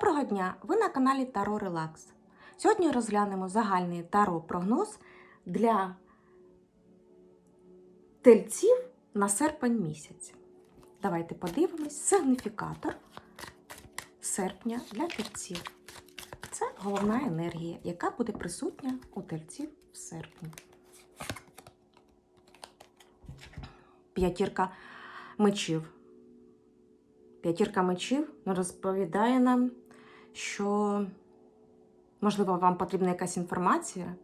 Доброго дня! Ви на каналі Таро Релакс. Сьогодні розглянемо загальний таро прогноз для тельців на серпень місяць. Давайте подивимось сигніфікатор серпня для тельців. Це головна енергія, яка буде присутня у тельців в серпні. П'ятірка мечів. П'ятірка мечів розповідає нам, що, можливо, вам потрібна якась інформація.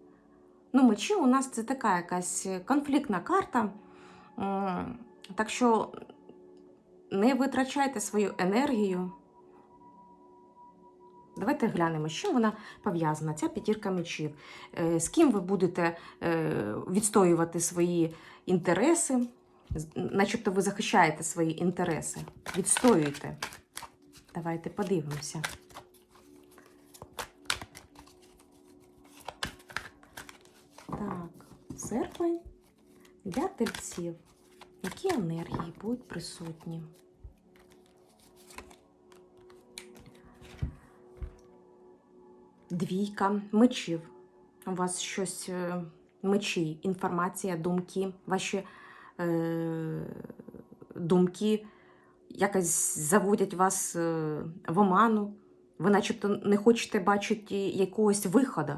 Ну, мечі у нас це така якась конфліктна карта. Так що не витрачайте свою енергію. Давайте глянемо, з чим вона пов'язана, ця п'ятірка мечів. Е, З ким ви будете е, відстоювати свої інтереси, начебто ви захищаєте свої інтереси, відстоюєте. Давайте подивимося. Так, серпень для тельців. Які енергії будуть присутні? Двійка мечів. У вас щось е, мечі, інформація, думки, ваші е, думки якось заводять вас е, в оману. Ви начебто не хочете бачити якогось виходу.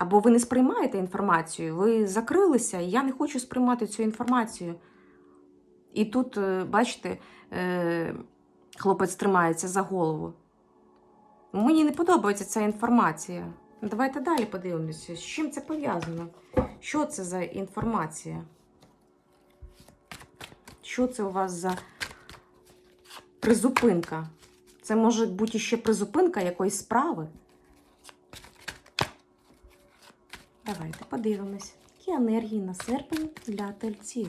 Або ви не сприймаєте інформацію, ви закрилися, і я не хочу сприймати цю інформацію. І тут, е, бачите, е, хлопець тримається за голову. Мені не подобається ця інформація. Давайте далі подивимося, з чим це пов'язано. Що це за інформація? Що це у вас за призупинка? Це може бути ще призупинка якоїсь справи. Давайте подивимось, які енергії на серпень для тельців.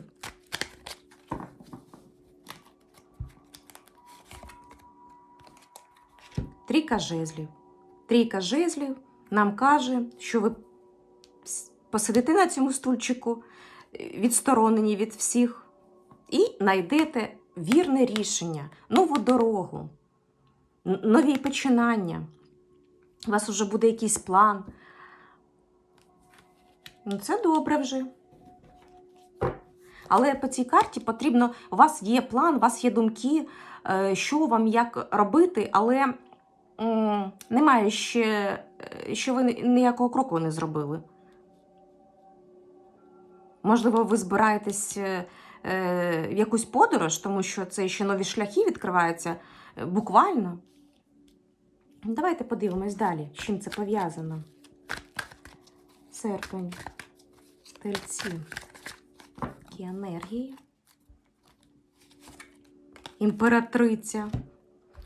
Трійка жезлів. Трійка жезлів нам каже, що ви посидите на цьому стульчику, е, відсторонені від всіх, і знайдете вірне рішення, нову дорогу, нові починання. У вас вже буде якийсь план. Ну, це добре вже. Але по цій карті потрібно, у вас є план, у вас є думки, е, що вам як робити, але немає ще, е, що ви ніякого кроку не зробили. Можливо, ви збираєтесь е, в якусь подорож, тому що це ще нові шляхи відкриваються буквально. Давайте подивимось далі, з чим це пов'язано. Серпень. Тельці. Які енергії. Імператриця.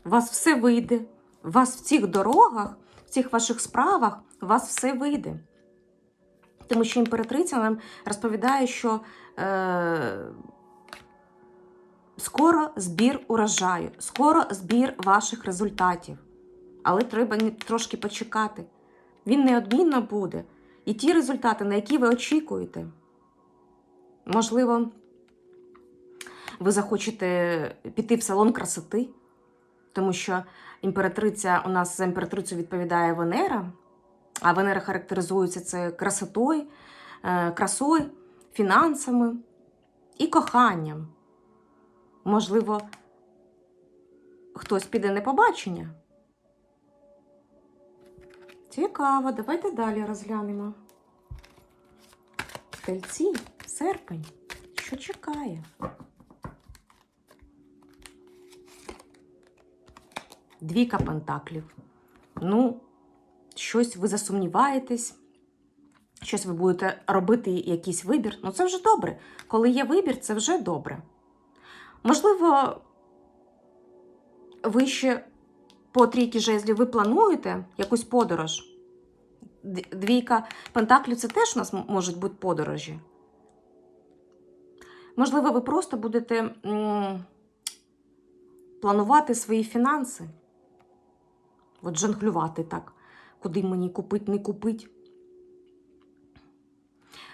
У вас все вийде. У вас в цих дорогах, в цих ваших справах, у вас все вийде. Тому що імператриця нам розповідає, що е, скоро збір урожаю, скоро збір ваших результатів. Але треба трошки почекати. Він неодмінно буде. І ті результати, на які ви очікуєте, можливо, ви захочете піти в салон красоти, тому що імператриця у нас за імператрицю відповідає Венера, а Венера характеризується це красотою, е, красою, фінансами і коханням. Можливо, хтось піде на побачення. Цікаво, давайте далі розглянемо. Тельці, серпень. Що чекає? Двійка пентаклів. Ну, щось ви засумніваєтесь, щось ви будете робити якийсь вибір. Ну, це вже добре. Коли є вибір, це вже добре. Можливо, ви ще по трійки жезлів ви плануєте якусь подорож. Двійка пентаклів це теж у нас можуть бути подорожі. Можливо, ви просто будете планувати свої фінанси. От жонглювати так, куди мені купить, не купить.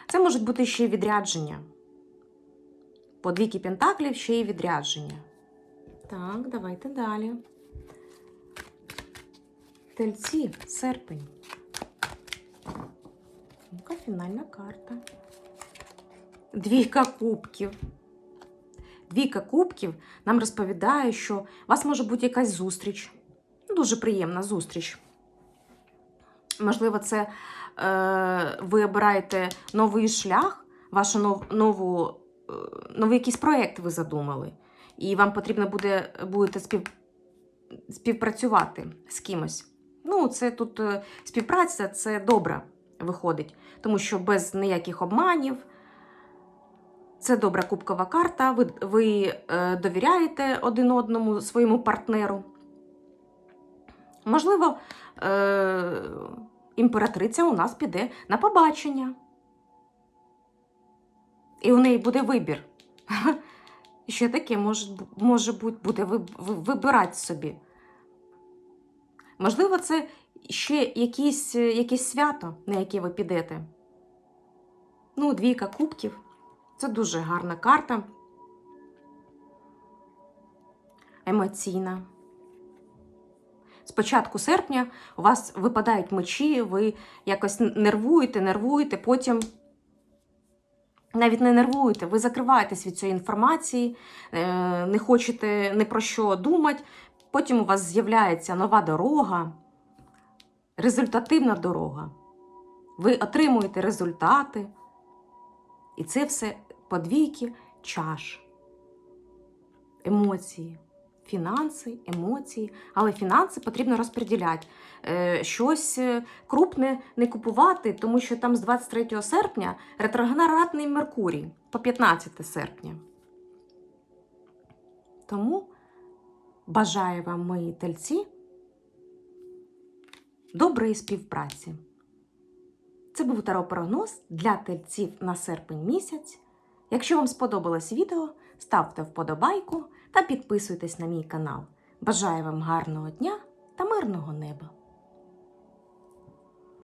Це можуть бути ще й відрядження. По двійки пентаклів ще й відрядження. Так, давайте далі. Тельці, серпень. Ну-ка, фінальна карта. Двійка кубків. Двійка кубків нам розповідає, що у вас може бути якась зустріч. Дуже приємна зустріч. Можливо, це е, ви обираєте новий шлях, вашу нов, нову, е, новий якийсь проєкт ви задумали. І вам потрібно буде будете спів, співпрацювати з кимось. Ну, це тут е, співпраця це добре виходить, тому що без ніяких обманів. Це добра кубкова карта. Ви, ви е, довіряєте один одному своєму партнеру. Можливо, е, імператриця у нас піде на побачення. І у неї буде вибір. Ще таке може, може бути, буде ви- ви- вибирати собі. Можливо, це ще якісь, е, якесь свято, на яке ви підете. Ну, двійка кубків. Це дуже гарна карта. Емоційна. З початку серпня у вас випадають мечі, ви якось нервуєте, нервуєте, потім навіть не нервуєте, ви закриваєтесь від цієї інформації, е, не хочете ні про що думати. Потім у вас з'являється нова дорога, результативна дорога. Ви отримуєте результати. І це все подвійки чаш, емоції, фінанси, емоції. Але фінанси потрібно розподіляти. Е, щось е, крупне не купувати, тому що там з 23 серпня ретрогенератний Меркурій по 15 серпня. Тому бажаю вам, мої тельці, доброї співпраці. Це був таро-прогноз для тельців на серпень місяць. Якщо вам сподобалось відео, ставте вподобайку та підписуйтесь на мій канал. Бажаю вам гарного дня та мирного неба!